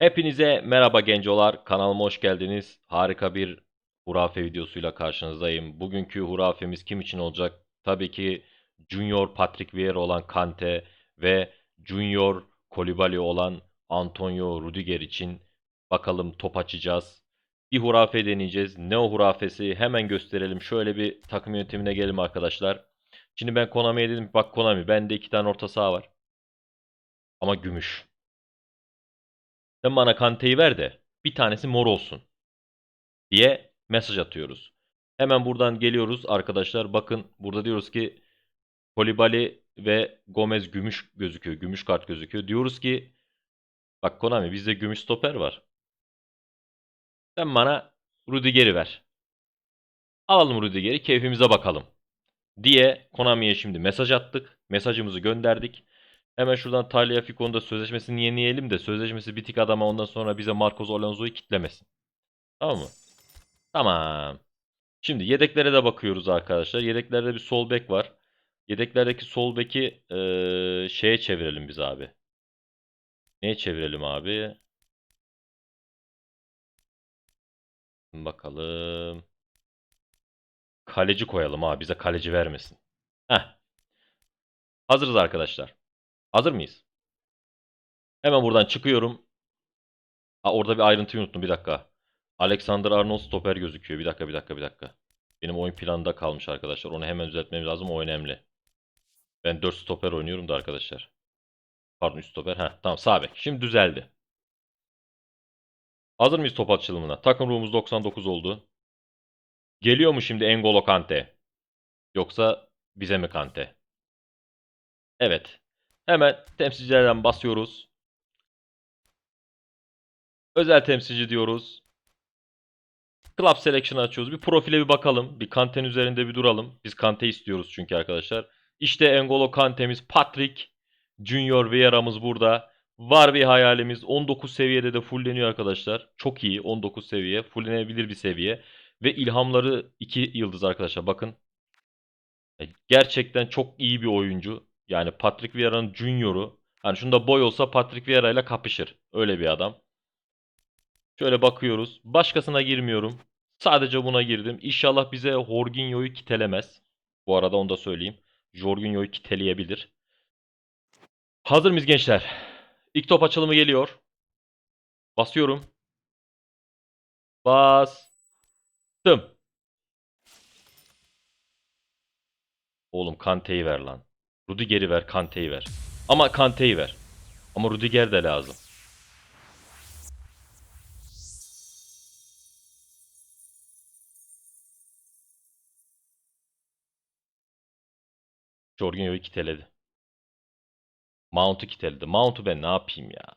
Hepinize merhaba gencolar. Kanalıma hoş geldiniz. Harika bir hurafe videosuyla karşınızdayım. Bugünkü hurafemiz kim için olacak? Tabii ki Junior Patrick Vieira olan Kante ve Junior Kolibali olan Antonio Rudiger için bakalım top açacağız. Bir hurafe deneyeceğiz. Ne o hurafesi? Hemen gösterelim. Şöyle bir takım yönetimine gelelim arkadaşlar. Şimdi ben Konami'ye dedim bak Konami bende iki tane orta saha var. Ama gümüş. Sen bana Kante'yi ver de bir tanesi mor olsun diye mesaj atıyoruz. Hemen buradan geliyoruz arkadaşlar. Bakın burada diyoruz ki Kolibali ve Gomez gümüş gözüküyor. Gümüş kart gözüküyor. Diyoruz ki bak Konami bizde gümüş stoper var. Sen bana Rudiger'i ver. Alalım Rudiger'i keyfimize bakalım. Diye Konami'ye şimdi mesaj attık. Mesajımızı gönderdik. Hemen şuradan Talia Fico'nun da sözleşmesini yenileyelim de sözleşmesi bitik adama ondan sonra bize Marcos Alonso'yu kitlemesin. Tamam mı? Tamam. Şimdi yedeklere de bakıyoruz arkadaşlar. Yedeklerde bir sol bek var. Yedeklerdeki sol beki eee, şeye çevirelim biz abi. Neye çevirelim abi? Bakalım. Kaleci koyalım abi. Bize kaleci vermesin. Heh. Hazırız arkadaşlar. Hazır mıyız? Hemen buradan çıkıyorum. Aa, orada bir ayrıntıyı unuttum. Bir dakika. Alexander Arnold stoper gözüküyor. Bir dakika, bir dakika, bir dakika. Benim oyun planında kalmış arkadaşlar. Onu hemen düzeltmemiz lazım. O önemli. Ben 4 stoper oynuyorum da arkadaşlar. Pardon 3 stoper. Heh, tamam sağ bek. Şimdi düzeldi. Hazır mıyız top açılımına? Takım ruhumuz 99 oldu. Geliyor mu şimdi N'Golo Kante? Yoksa bize mi Kante? Evet. Hemen temsilcilerden basıyoruz. Özel temsilci diyoruz. Club Selection açıyoruz. Bir profile bir bakalım. Bir Kante'nin üzerinde bir duralım. Biz Kante istiyoruz çünkü arkadaşlar. İşte N'Golo Kante'miz, Patrick Junior Vieira'mız burada. Var bir hayalimiz. 19 seviyede de fullleniyor arkadaşlar. Çok iyi 19 seviye. Fulllenebilir bir seviye. Ve ilhamları 2 yıldız arkadaşlar. Bakın. Gerçekten çok iyi bir oyuncu. Yani Patrick Vieira'nın Junior'u. Hani şunda boy olsa Patrick Vieira ile kapışır. Öyle bir adam. Şöyle bakıyoruz. Başkasına girmiyorum. Sadece buna girdim. İnşallah bize Jorginho'yu kitelemez. Bu arada onu da söyleyeyim. Jorginho'yu kiteleyebilir. Hazır mıyız gençler? İlk top açılımı geliyor. Basıyorum. Bastım. Oğlum Kante'yi ver lan. Rudiger'i ver, Kante'yi ver. Ama Kante'yi ver. Ama Rudiger de lazım. Jorginho'yu kiteledi. Mount'u kiteledi. Mount'u ben ne yapayım ya?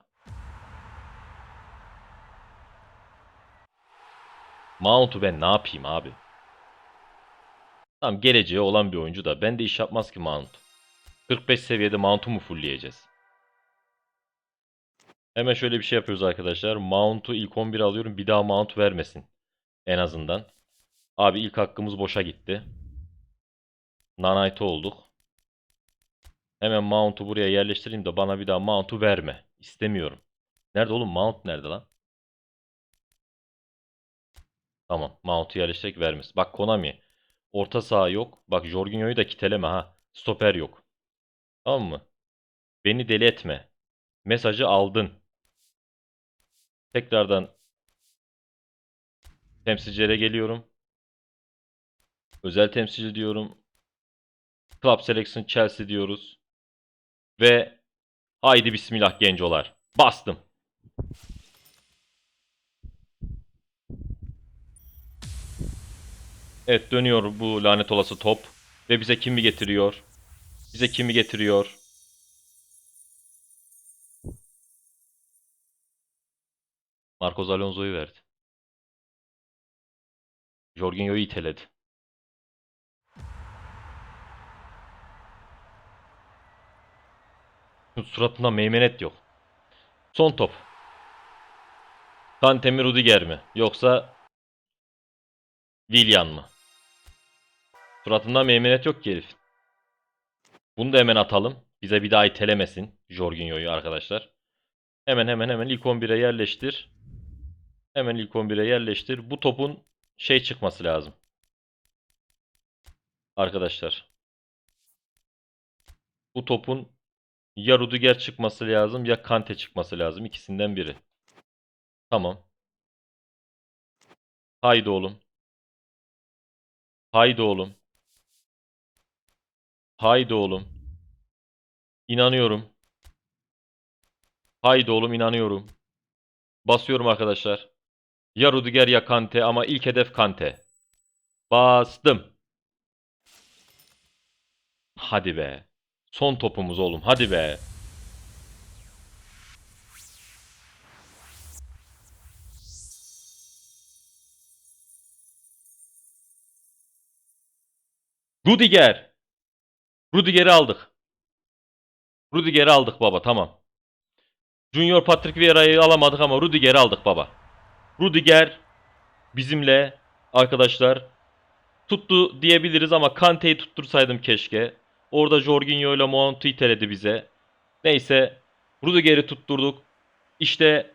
Mount'u ben ne yapayım abi? Tamam geleceği olan bir oyuncu da ben de iş yapmaz ki Mount. 45 seviyede Mount'u mu fullleyeceğiz? Hemen şöyle bir şey yapıyoruz arkadaşlar. Mount'u ilk 11 alıyorum. Bir daha Mount vermesin. En azından. Abi ilk hakkımız boşa gitti. Nanite olduk. Hemen Mount'u buraya yerleştireyim de bana bir daha Mount'u verme. İstemiyorum. Nerede oğlum? Mount nerede lan? Tamam. Mount'u yerleştirerek vermez. Bak Konami. Orta saha yok. Bak Jorginho'yu da kiteleme ha. Stoper yok. Tamam mı? Beni deli etme. Mesajı aldın. Tekrardan temsilcilere geliyorum. Özel temsilci diyorum. Club Selection Chelsea diyoruz. Ve haydi bismillah gencolar. Bastım. Evet dönüyor bu lanet olası top. Ve bize kimi getiriyor? Bize kimi getiriyor? Marcos Alonso'yu verdi. Jorginho'yu iteledi. Suratında meymenet yok. Son top. Kante mi Rudiger mi? Yoksa Willian mı? Suratında meymenet yok ki herif. Bunu da hemen atalım. Bize bir daha itelemesin Jorginho'yu arkadaşlar. Hemen hemen hemen ilk 11'e yerleştir. Hemen ilk 11'e yerleştir. Bu topun şey çıkması lazım. Arkadaşlar. Bu topun ya Rudiger çıkması lazım ya Kante çıkması lazım. İkisinden biri. Tamam. Haydi oğlum. Haydi oğlum. Haydi oğlum. İnanıyorum. Haydi oğlum inanıyorum. Basıyorum arkadaşlar. Ya Rudiger ya Kante ama ilk hedef Kante. Bastım. Hadi be. Son topumuz oğlum. Hadi be. Rudiger. Rudiger'i aldık. Rudiger'i aldık baba tamam. Junior Patrick Vieira'yı alamadık ama Rudiger'i aldık baba. Rudiger bizimle arkadaşlar tuttu diyebiliriz ama Kante'yi tuttursaydım keşke. Orada Jorginho ile Mount'u iteledi bize. Neyse Rudiger'i tutturduk. İşte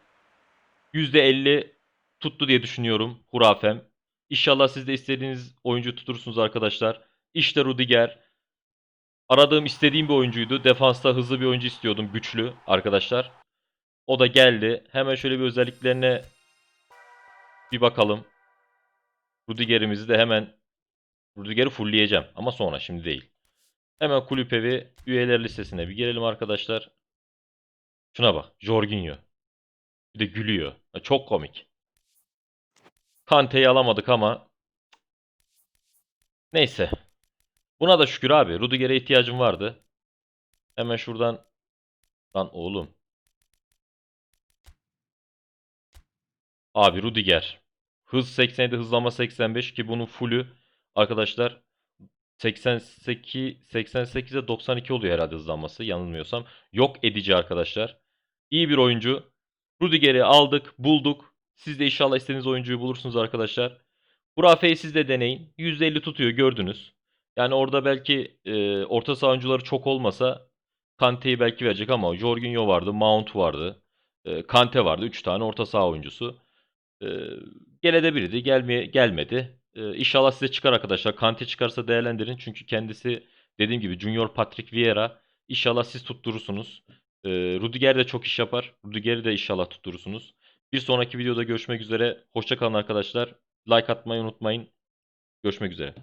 %50 tuttu diye düşünüyorum hurafem. İnşallah siz de istediğiniz oyuncu tutursunuz arkadaşlar. İşte Rudiger. Aradığım istediğim bir oyuncuydu. Defansta hızlı bir oyuncu istiyordum. Güçlü arkadaşlar. O da geldi. Hemen şöyle bir özelliklerine bir bakalım. Rudiger'imizi de hemen Rudiger'i fullleyeceğim. Ama sonra şimdi değil. Hemen kulüp evi üyeler listesine bir gelelim arkadaşlar. Şuna bak. Jorginho. Bir de gülüyor. Çok komik. Kante'yi alamadık ama neyse. Buna da şükür abi. Rudiger'e ihtiyacım vardı. Hemen şuradan lan oğlum. Abi Rudiger. Hız 87, hızlanma 85 ki bunun fullü arkadaşlar 88 88'e 92 oluyor herhalde hızlanması yanılmıyorsam. Yok edici arkadaşlar. İyi bir oyuncu. Rudiger'i aldık, bulduk. Siz de inşallah istediğiniz oyuncuyu bulursunuz arkadaşlar. Hurafe'yi siz de deneyin. %50 tutuyor gördünüz. Yani orada belki e, orta saha oyuncuları çok olmasa Kante'yi belki verecek ama Jorginho vardı, Mount vardı, e, Kante vardı. 3 tane orta saha oyuncusu. E, gelebilirdi, gelmeye gelmedi. E, inşallah size çıkar arkadaşlar. Kante çıkarsa değerlendirin. Çünkü kendisi dediğim gibi Junior Patrick Vieira. İnşallah siz tutturursunuz. E, Rudiger de çok iş yapar. Rudiger'i de inşallah tutturursunuz. Bir sonraki videoda görüşmek üzere. Hoşça kalın arkadaşlar. Like atmayı unutmayın. Görüşmek üzere.